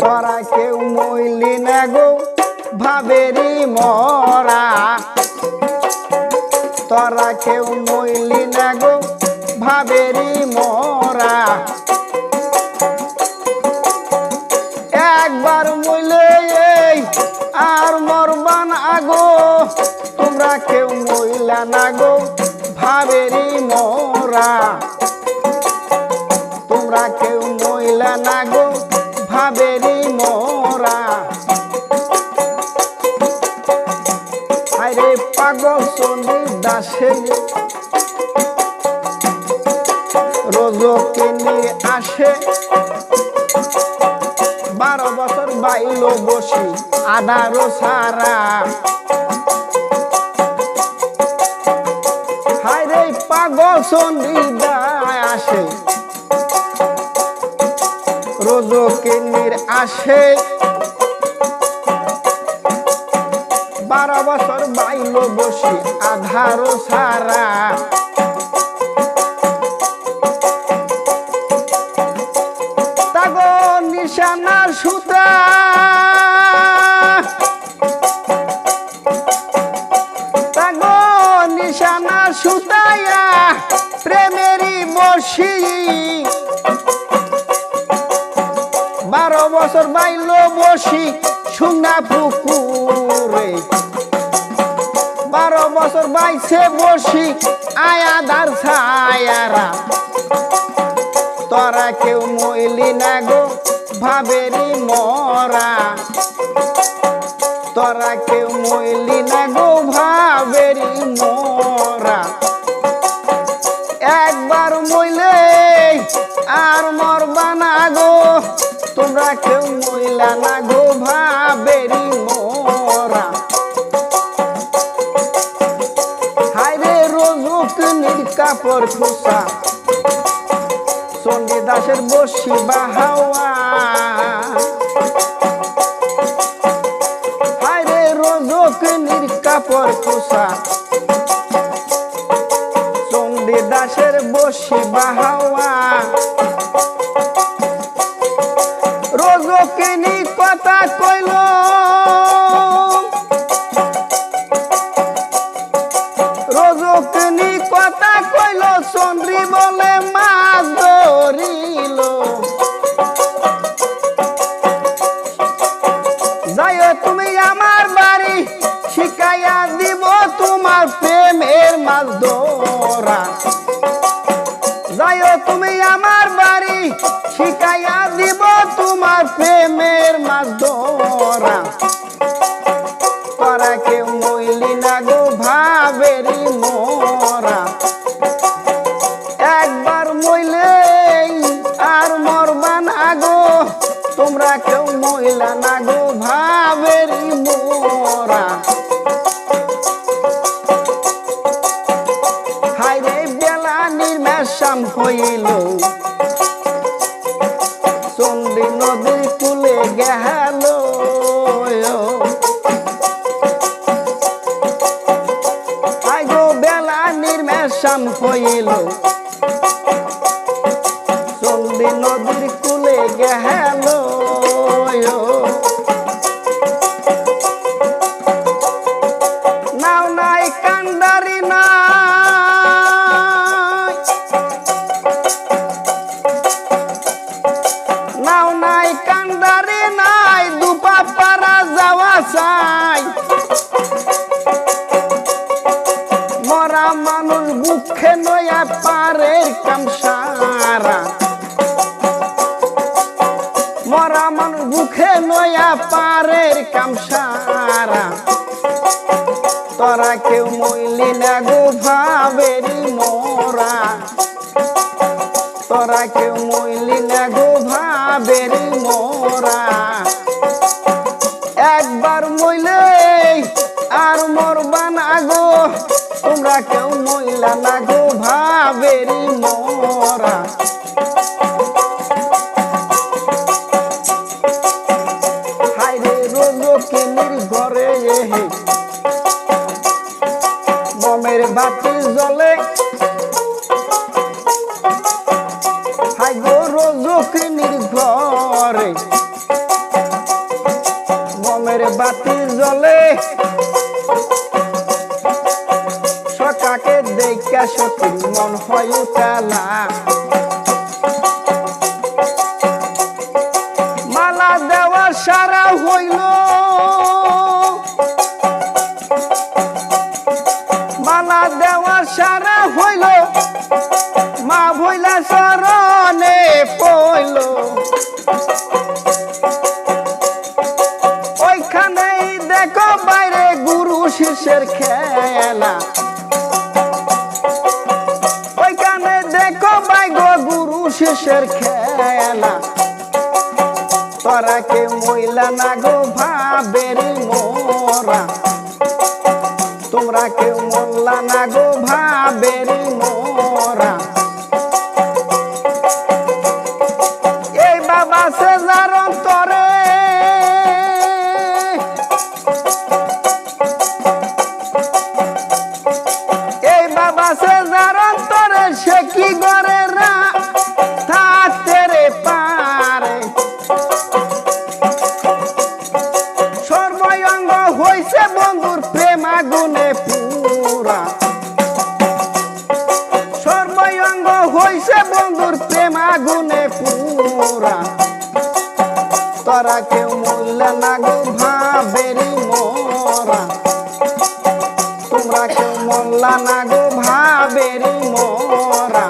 তোরা কেউ মইলি না গো ভাবেরি মরা। তোরা কেউ মইলি না গো ভাবেরি মরা। একবার মইলে এই আর মরবান আগো তোমরা কেউ মইলা না গো। দাসে রোজকে নিয়ে আসে। বারো বছর বাইল বসি আদারো সারা। হায় রে পাগল সন্ধিদায় আসে। রোজকে নির আসে। বছর বাইল বসি আধারো সারা। তাগো নিশানার সুতা। তাগো নিশানার সুতায়া প্রেমেরই বসি। বারো বছর বাইল বসি সুনা পুকুরে। বছর বাইছে বসি আয়াদার ছায়ারা তোরা কেউ মইলি না গো ভাবেরি মরা। তোরা কেউ মইলি না গো ভাবেরি মরা। একবার মইলে আর মরবা না গো, তোমরা কেউ মইলা না গো ভাবেরি কাপড় খোসা। চণ্ডী দাসের বসি বাহাওয়া হায়রে রোজক নির কাপড় খোসা। চণ্ডী দাসের বসি বা বাহাওয়া রোজকিনী কথা কইল তোমরা কেউ মইলা না গো ভাবেরি মোরা। হাইরে বেলা নির্মেশাম হইল। নদীর কুলে গেল। হইল। মরা মানুষ বুকে নয়া পারের কামসারা। মরা মানুষ বুকে নয়া পারের কামসারা। তোরা কেউ মইলি না গো ভাবেরি মোরা। তোরা কেউ মইলি না গো ভাবেরি মোরা। একবার মইলে আর মরবা না গো তোমরা কেউ মইলা না গো ভাবেরি মোরা। হাইরে এহে বমের বাতি জ্বলে। হাই গো রোজকিনীর ঘরে বাতি জ্বলে। সতীর মন হয় উতালা শিষ্যের খেলা। তোরা কে মইলা না গো ভাবের মোরা। তোমরা কেউ মোল্লা না গো ভাবের মোরা। হইছে বন্ধুর প্রেম আগুনে পুরা। সর্বয়ঙ্গ হইছে বন্ধুর প্রেম আগুনে পুরা। তোরা কেউ মূল্য না গো ভাবেরি মোরা। তোমরা কেউ মল্লা না গো ভাবেরি মোরা।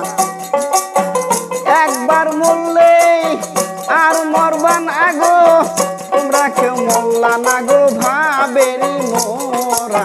একবার মরলে আর মরবা না গো তোমরা কেউ মোল্লা না গো ভাবেরি মোরা।